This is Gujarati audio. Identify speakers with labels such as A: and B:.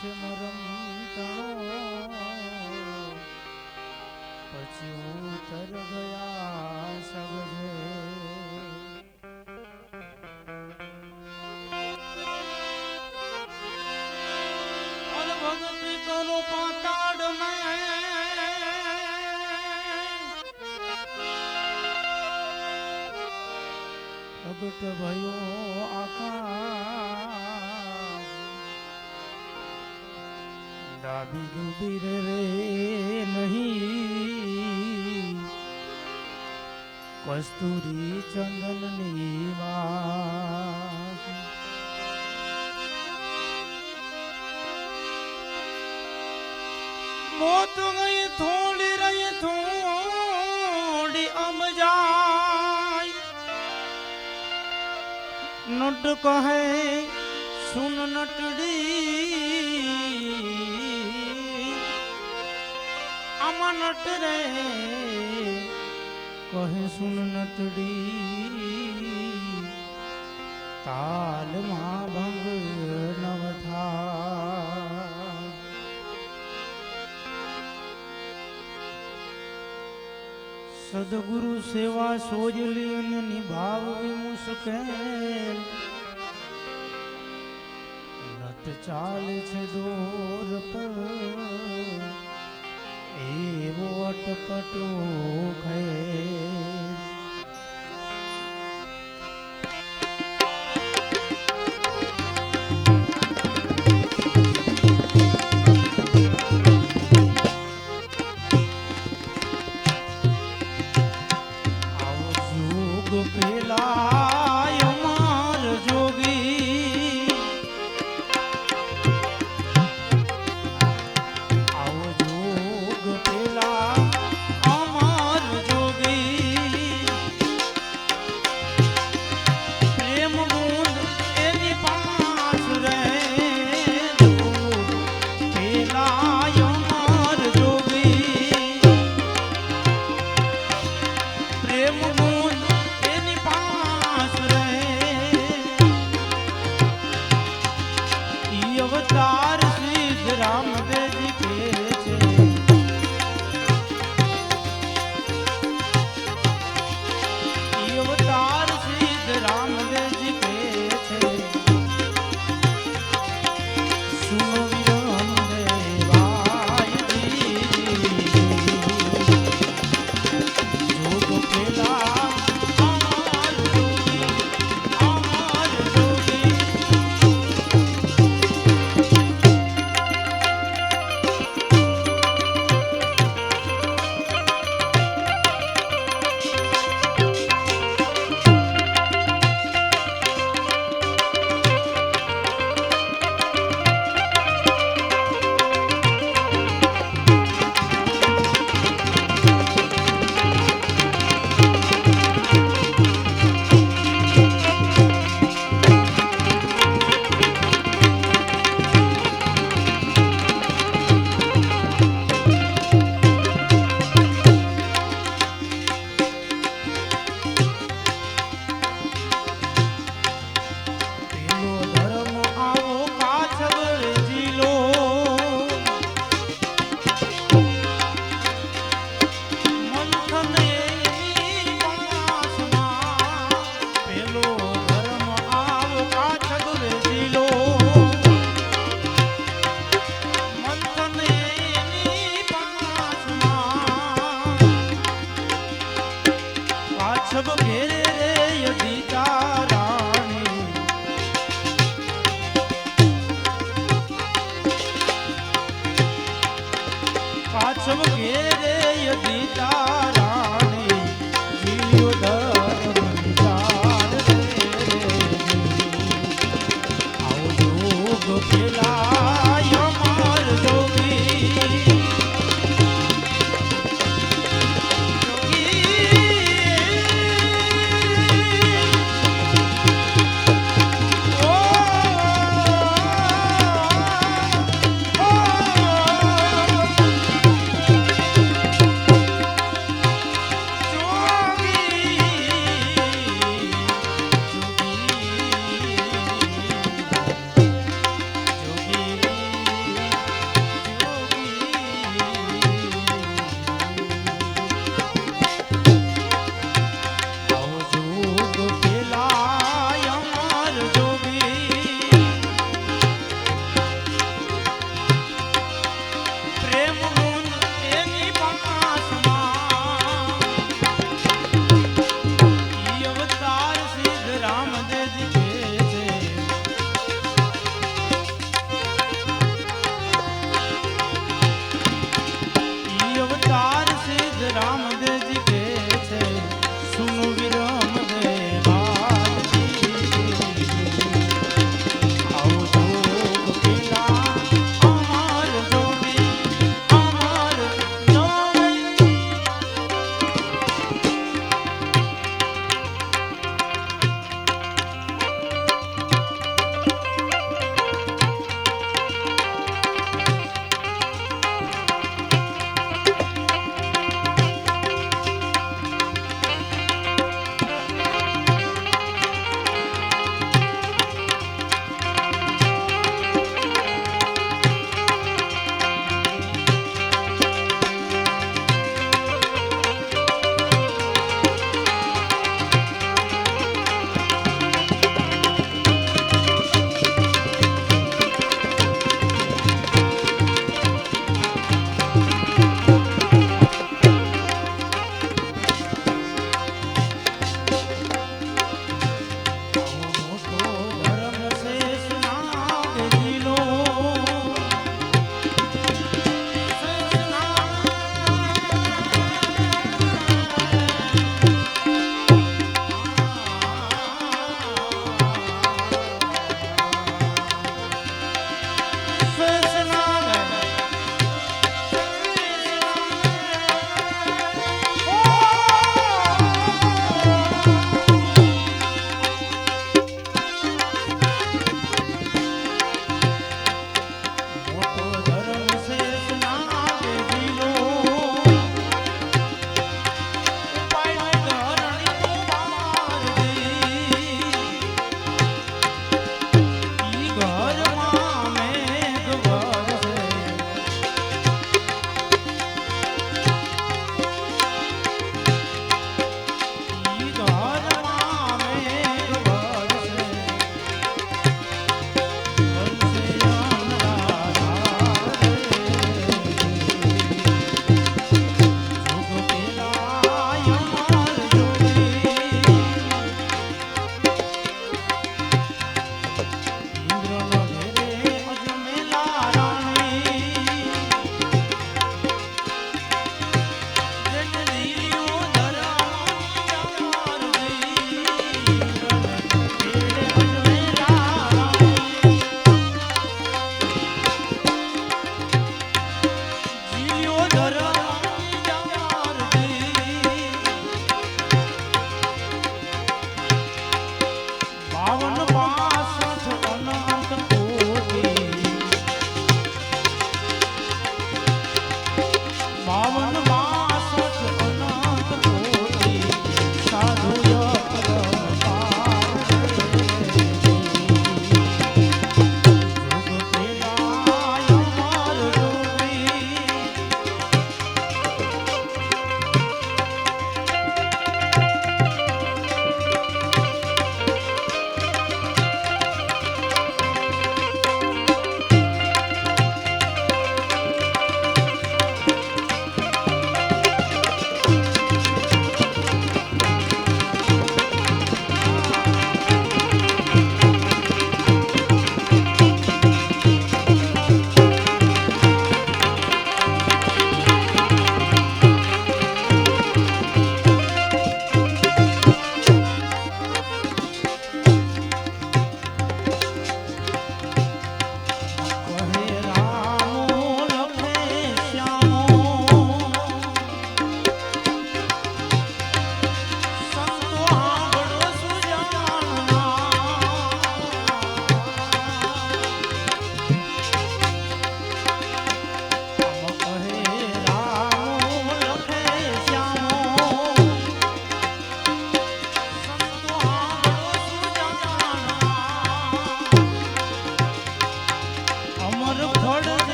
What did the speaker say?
A: છે મરમ તણો પછી ઉતર ગયા સગજે ભગતિ કરો પાતાડ પ્રગટ ભયો આકાશ ડાબી ડૂબી રે નહીં. કસ્તુરી ચંદનની વાસ મોત ગઈ થોડી રહી થોડી અમ જાય નટ કહે, સુન નટડી નટ રે. કહે સુન નટડી. તાલમાં ભંગ નવ થા સદગુરુ સેવા સોજલી અને નિભાવવી મુશ્કેલ. રત ચાલે છે દોર પર. એવો અટપટો જોગ પેલા கொடுத்தா